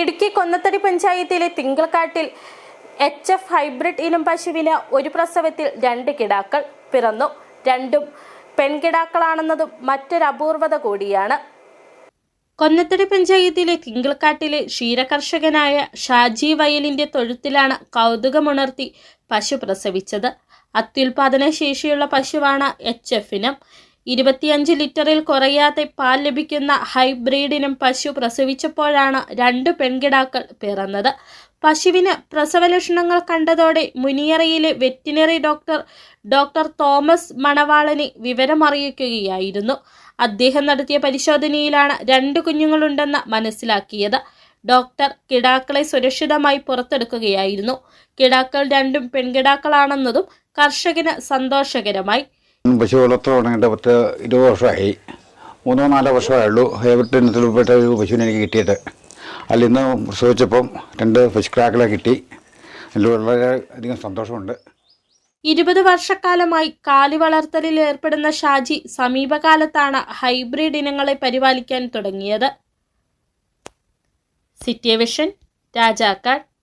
ഇടുക്കി കൊന്നത്തടി പഞ്ചായത്തിലെ തിങ്കൾക്കാട്ടിൽ H F hybrid ഇനം പശുവിന് ഒരു പ്രസവത്തിൽ രണ്ട് കിടാക്കൾ പിറന്നു. രണ്ടും പെൺകിടാക്കളാണെന്നതും മറ്റൊരു അപൂർവത കൂടിയാണ്. കൊന്നത്തടി പഞ്ചായത്തിലെ തിങ്കൾക്കാട്ടിലെ ക്ഷീരകർഷകനായ ഷാജി വയലിന്റെ തൊഴുത്തിലാണ് കൗതുകമുണർത്തി പശു പ്രസവിച്ചത്. അത്യുൽപാദന ശേഷിയുള്ള പശുവാണ് എച്ച് എഫിനം ഇരുപത്തിയഞ്ച് ലിറ്ററിൽ കുറയാതെ പാൽ ലഭിക്കുന്ന ഹൈബ്രീഡിനും പശു പ്രസവിച്ചപ്പോഴാണ് രണ്ട് പെൺകിടാക്കൾ പിറന്നത്. പശുവിന് പ്രസവലക്ഷണങ്ങൾ കണ്ടതോടെ മുനിയറയിലെ വെറ്റിനറി ഡോക്ടർ ഡോക്ടർ തോമസ് മണവാളനെ വിവരമറിയിക്കുകയായിരുന്നു. അദ്ദേഹം നടത്തിയ പരിശോധനയിലാണ് രണ്ട് കുഞ്ഞുങ്ങളുണ്ടെന്ന് മനസ്സിലാക്കിയത്. ഡോക്ടർ കിടാക്കളെ സുരക്ഷിതമായി പുറത്തെടുക്കുകയായിരുന്നു. കിടാക്കൾ രണ്ടും പെൺകിടാക്കളാണെന്നതും കർഷകന് സന്തോഷകരമായി. പശു വളർത്തു തുടങ്ങിയിട്ട് പത്ത് ഇരുപത് വർഷമായി. മൂന്നോ നാലോ വർഷമേ ഉള്ളൂ ഹൈബ്രിഡ് ഇനത്തിൽപ്പെട്ട ഒരു പശുവിനെ എനിക്ക് കിട്ടിയത്. അതിൽ ഇന്ന് പ്രസവിച്ചപ്പം രണ്ട് പശുക്രാക്കളെ കിട്ടി. അതിൽ വളരെ അധികം സന്തോഷമുണ്ട്. ഇരുപത് വർഷക്കാലമായി കാലി വളർത്തലിൽ ഏർപ്പെടുന്ന ഷാജി സമീപകാലത്താണ് ഹൈബ്രിഡ് ഇനങ്ങളെ പരിപാലിക്കാൻ തുടങ്ങിയത്. City vision Rajakkad.